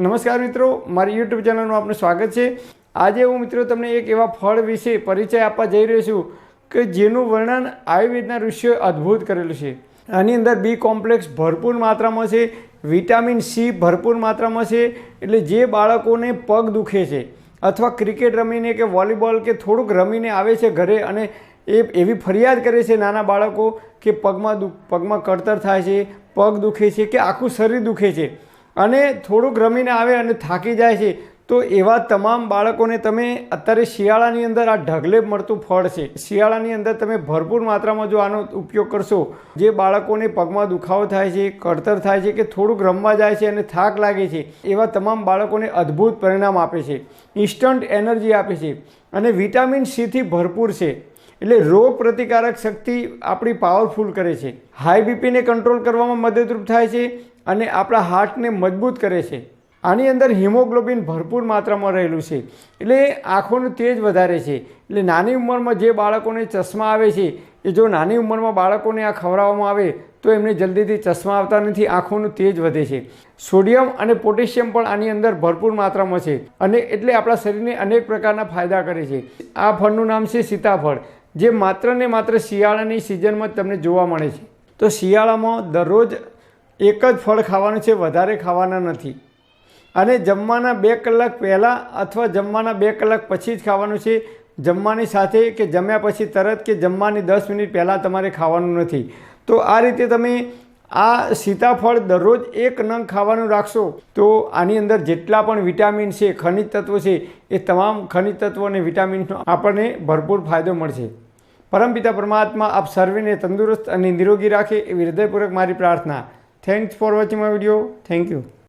નમસ્કાર મિત્રો, મારી યુટ્યુબ ચેનલમાં આપનું સ્વાગત છે. આજે હું મિત્રો તમને એક એવા ફળ વિશે પરિચય આપવા જઈ રહ્યો છું કે જેનું વર્ણન આયુર્વેદના ઋષિઓએ અદ્ભુત કરેલું છે. આની અંદર બી કોમ્પ્લેક્સ ભરપૂર માત્રામાં છે, વિટામિન સી ભરપૂર માત્રામાં છે, એટલે જે બાળકોને પગ દુખે છે, અથવા ક્રિકેટ રમીને કે વોલીબોલ કે થોડુંક રમીને આવે છે ઘરે અને એ એવી ફરિયાદ કરે છે નાના બાળકો કે પગમાં દુ, પગમાં કળતર થાય છે, પગ દુખે છે કે આખું શરીર દુખે છે. અને થોડુંક રમીને આવે અને થાકી જાય છે, તો એવા તમામ બાળકોને તમે અત્યારે શિયાળાની અંદર આ ઢગલે મળતું ફળ છે. શિયાળાની અંદર તમે ભરપૂર માત્રામાં જો આનો ઉપયોગ કરશો, જે બાળકોને પગમાં દુખાવો થાય છે, કળતર થાય છે કે થોડુંક રમવા જાય છે અને થાક લાગે છે, એવા તમામ બાળકોને અદ્ભુત પરિણામ આપે છે. ઇન્સ્ટન્ટ એનર્જી આપે છે અને વિટામિન સીથી ભરપૂર છે. એટલે રોગ પ્રતિકારક શક્તિ આપણી પાવરફુલ કરે છે. હાઈ બીપીને કંટ્રોલ કરવામાં મદદરૂપ થાય છે અને આપણા હાર્ટને મજબૂત કરે છે. આની અંદર હિમોગ્લોબિન ભરપૂર માત્રામાં રહેલું છે. એટલે આંખોનું તેજ વધારે છે. એટલે નાની ઉંમરમાં જે બાળકોને ચશ્મા આવે છે, એ જો નાની ઉંમરમાં બાળકોને આ ખવડાવવામાં આવે, તો એમને જલ્દીથી ચશ્મા આવતા નથી, આંખોનું તેજ વધે છે. સોડિયમ અને પોટેશિયમ પણ આની અંદર ભરપૂર માત્રામાં છે. અને એટલે આપણા શરીરને અનેક પ્રકારના ફાયદા કરે છે. આ ફળનું નામ છે સીતાફળ. જે માત્ર ને માત્ર શિયાળાની સિઝનમાં તમને જોવા મળે છે. તો શિયાળામાં દરરોજ એક જ ફળ ખાવાનું છે, વધારે ખાવાના નથી. અને જમવાના બે કલાક પહેલાં અથવા જમવાના બે કલાક પછી જ ખાવાનું છે, જમવાની સાથે કે જમ્યા પછી તરત કે જમવાની દસ મિનિટ પહેલાં તમારે ખાવાનું નથી. તો આ રીતે તમે આ સીતાફળ દરરોજ એક નંગ ખાવાનું રાખશો તો આની અંદર જેટલા પણ વિટામિન છે, ખનિજ તત્વો છે, એ તમામ ખનિજ તત્વો અને વિટામિનનો આપણને ભરપૂર ફાયદો મળશે. પરમપિતા પરમાત્મા, આપ સર્વેને તંદુરસ્ત અને નિરોગી રાખે એવી હૃદયપૂર્વક મારી પ્રાર્થના. Thanks for watching my video thank you